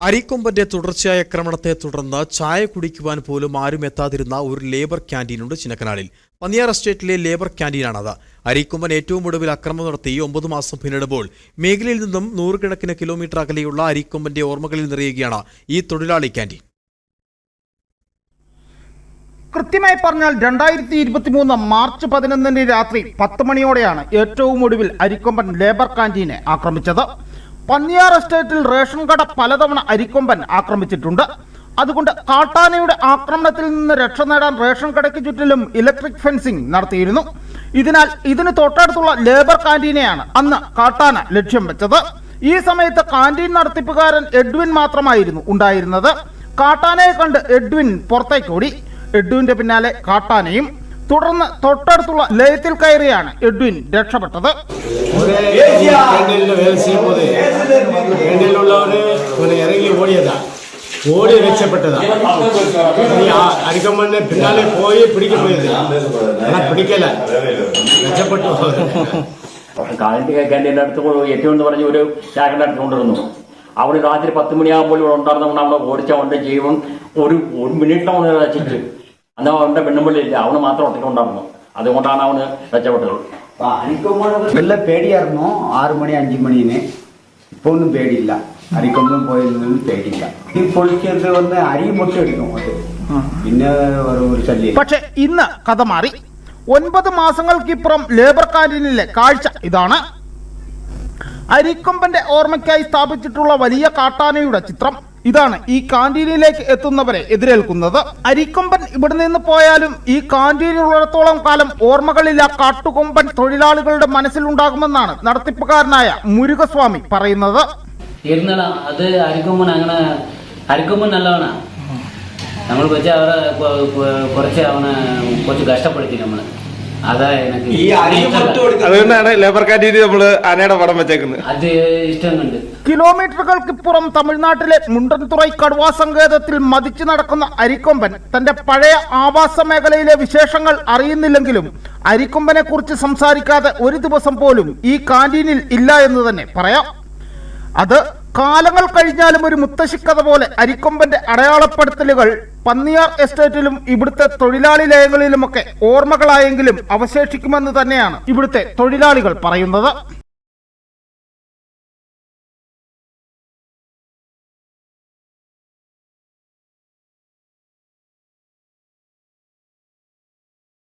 അരിക്കൊമ്പന്റെ തുടർച്ചയായ ആക്രമണത്തെ തുടർന്ന് ചായ കുടിക്കുവാൻ പോലും ആരും എത്താതിരുന്ന ഒരു ലേബർ ക്യാന്റീനുണ്ട് ചിന്നക്കനാലിൽ പന്നിയാർ എസ്റ്റേറ്റിലെ ലേബർ ക്യാന്റീനാണത് അരിക്കൊമ്പൻ ഏറ്റവും ഒടുവിൽ അക്രമം നടത്തി ഒമ്പത് മാസം പിന്നിടുമ്പോൾ മേഖലയിൽ നിന്നും നൂറുകണക്കിന് കിലോമീറ്റർ അകലെയുള്ള അരിക്കൊമ്പന്റെ ഓർമ്മകളിൽ നിറയുകയാണ് ഈ തൊഴിലാളി ക്യാന്റീൻ കൃത്യമായി പറഞ്ഞാൽ രണ്ടായിരത്തി ഇരുപത്തി മൂന്ന് മാർച്ച് പതിനൊന്നിന് രാത്രി പത്ത് മണിയോടെയാണ് ഏറ്റവും ഒടുവിൽ അരിക്കൊമ്പൻ ലേബർ ക്യാന്റീനെ ആക്രമിച്ചത്. പന്നിയാർ എസ്റ്റേറ്റിൽ റേഷൻ കട പലതവണ അരിക്കൊമ്പൻ ആക്രമിച്ചിട്ടുണ്ട്. അതുകൊണ്ട് കാട്ടാനയുടെ ആക്രമണത്തിൽ നിന്ന് രക്ഷ നേടാൻ റേഷൻ കടയ്ക്ക് ചുറ്റിലും ഇലക്ട്രിക് ഫെൻസിംഗ് നടത്തിയിരുന്നു. ഇതിനാൽ ഇതിന് തൊട്ടടുത്തുള്ള ലേബർ കാന്റീനെയാണ് അന്ന് കാട്ടാന ലക്ഷ്യം വെച്ചത്. ഈ സമയത്ത് കാന്റീൻ നടത്തിപ്പുകാരൻ എഡ്വിൻ മാത്രമായിരുന്നു ഉണ്ടായിരുന്നത്. കാട്ടാനയെ കണ്ട് എഡ്വിൻ പുറത്തേക്കോടി എഡ്വിന്റെ പിന്നാലെ കാട്ടാനയും തുടർന്ന് തൊട്ടടുത്തുള്ള ലയത്തിൽ കയറിയാണ് എഡ്വിൻ രക്ഷപ്പെട്ടത്. ഇറങ്ങി ഓടിയതാ. ഓടി രക്ഷപ്പെട്ടതാ. അരിക്കമ്മണ്ണെ പിന്നാലെ പോയി പിടിക്കാൻ പോയത്. പിടിക്കല രക്ഷപ്പെട്ടു. കാലിട്ട് കേൾക്കേണ്ട അടുത്ത് ഏറ്റവും എന്ന് പറഞ്ഞ ഒരു ചാക്കന്റെ അടുത്ത് കൊണ്ടിരുന്നു അവിടെ രാത്രി പത്ത് മണിയാകുമ്പോൾ ഇവിടെ ഉണ്ടായിരുന്നതുകൊണ്ട് അവിടെ ഓടിച്ച അവന്റെ ജീവൻ ഒരു മിനിറ്റിനോട് രക്ഷിച്ചു അന്ന് അവന്റെ പെണ്ണുമ്പിള്ളില്ല അവന് മാത്രം ഒറ്റയ്ക്ക് ഉണ്ടായിരുന്നു അതുകൊണ്ടാണ് അവന് രക്ഷപ്പെട്ടത് வெளில பேடியா இருந்தோம் ஆறு மணி அஞ்சு மணின்னு இப்போ ஒன்றும் பேடி இல்லை அரிக்கொம்பும் போயிருந்தது பேடி இல்லை இது பொழிக்கிறது வந்து அரி மட்டும் எடுக்கும் அது പിന്നെ ഒരു ഒരു ശല്യം പക്ഷെ ഇന്ന് കഥ മാറി ഒൻപത് മാസങ്ങൾക്കിപ്പുറം ലേബർ കാന്റീനിലെ കാഴ്ച ഇതാണ് അരിക്കൊമ്പന്റെ ഓർമ്മയ്ക്കായി സ്ഥാപിച്ചിട്ടുള്ള വലിയ കാട്ടാനയുടെ ചിത്രം ഇതാണ് ഈ കാന്റീനിലേക്ക് എത്തുന്നവരെ എതിരേൽക്കുന്നത്. അരിക്കൊമ്പൻ ഇവിടെ നിന്ന് പോയാലും ഈ കാന്റീനുള്ളിടത്തോളം കാലം ഓർമ്മകളില്ല കാട്ടുകൊമ്പൻ തൊഴിലാളികളുടെ മനസ്സിലുണ്ടാകുമെന്നാണ് നടത്തിപ്പുകാരനായ മുരുകസ്വാമി പറയുന്നത്. അത് അരിക്കൊമ്പൻ അങ്ങനെ അരിക്കൊമ്പൻ നല്ലവനാ. നമ്മൾ വെച്ചാൽ അവരെ കുറച്ച് അവനെ കുറച്ച് കഷ്ടപ്പെടുത്തി നമ്മൾ അതാ എനിക്ക്. അതുകൊണ്ടാണ് ലേബർ കാന്റീനിൽ നമ്മൾ ആനയുടെ പടം വെച്ചേക്കുന്നത്. അത് ഇഷ്ടം കണ്ട് കിലോമീറ്ററുകൾക്കിപ്പുറം തമിഴ്നാട്ടിലെ മുണ്ടൻതുറൈ കടുവാ സങ്കേതത്തിൽ മതിച്ചു നടക്കുന്ന അരിക്കൊമ്പൻ തന്റെ പഴയ ആവാസ മേഖലയിലെ വിശേഷങ്ങൾ അറിയുന്നില്ലെങ്കിലും അരിക്കൊമ്പനെ കുറിച്ച് സംസാരിക്കാതെ ഒരു ദിവസം പോലും ഈ കാന്റീനിൽ ഇല്ല എന്ന് തന്നെ പറയാം. അത് കാലങ്ങൾ കഴിഞ്ഞാലും ഒരു മുത്തശ്ശിക്കഥ പോലെ അരിക്കൊമ്പന്റെ അടയാളപ്പെടുത്തലുകൾ പന്നിയാർ എസ്റ്റേറ്റിലും ഇവിടുത്തെ തൊഴിലാളി ലയങ്ങളിലുമൊക്കെ ഓർമ്മകളായെങ്കിലും അവശേഷിക്കുമെന്ന് തന്നെയാണ് ഇവിടുത്തെ തൊഴിലാളികൾ പറയുന്നത്.